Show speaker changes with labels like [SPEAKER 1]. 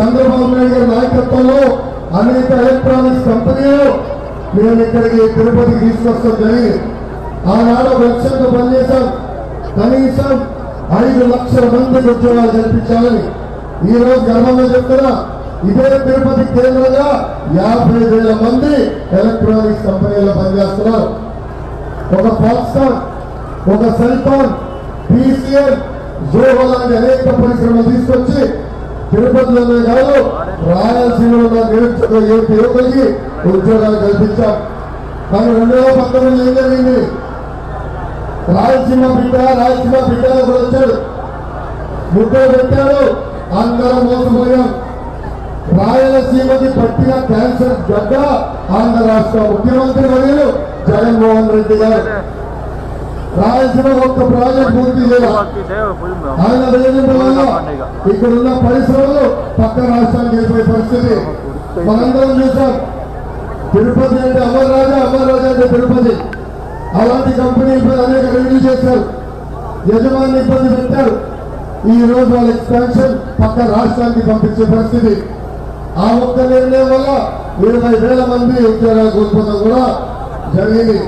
[SPEAKER 1] చంద్రబాబు నాయుడు గారి నాయకత్వంలో అనేక ఎలక్ట్రానిక్స్ కంపెనీలు మేము ఇక్కడికి తిరుపతికి తీసుకొస్తాం జరిగింది ఆనాడు లక్ష్యంతో పనిచేశాం. కనీసం ఐదు లక్షల మందికి ఉద్యోగాలు కల్పించాలని ఈ రోజు గర్వంగా చెప్తున్నా ఇదే తిరుపతి కేంద్రంగా యాభై వేల మంది ఎలక్ట్రానిక్స్ కంపెనీలో పనిచేస్తున్నారు. ఒక పాకిస్తాన్ ఒక సెల్ఫోన్ పీసీఎల్ జోహో లాంటి అనేక పరిశ్రమలు తీసుకొచ్చి తిరుపతిలోనే కాదు రాయలసీమలో ఉన్న నిరుద్యోగ యువత యువకులకి ఉద్యోగాలు కల్పించాం. కానీ రెండు వేల పంతొమ్మిది ఏం జరిగింది? రాయలసీమ బిడ్డ రాయలసీమ బిడ్డ కూడా వచ్చాడు ముద్ర పెట్టాడు అందరం మోసపోయాం. రాయలసీమకి పట్టిన క్యాన్సర్ గడ్డ ఆంధ్ర రాష్ట్ర ముఖ్యమంత్రి మరియు జగన్మోహన్ రెడ్డి గారు. రాయలసీమ ఒక్క ప్రాజెక్ట్ పూర్తి చేయాలి. ఆయన వేధింపు ఇక్కడ ఉన్న పరిశ్రమలు పక్క రాష్ట్రానికి వెళ్ళిపోయే పరిస్థితి. మనందరం చూసాం. తిరుపతి అంటే అమర్ రాజా అంటే తిరుపతి. అలాంటి కంపెనీ ఇప్పుడు అనేక రెవెన్యూ చేశారు. యజమాని ఇబ్బంది పెట్టారు. ఈ రోజు వాళ్ళ ఎక్స్పాన్షన్ పక్క రాష్ట్రానికి పంపించే పరిస్థితి. ఆ ఒక్క నిర్ణయం వల్ల ఇరవై వేల మంది ఉద్యోగాలు కోల్పోవడం కూడా జరిగింది.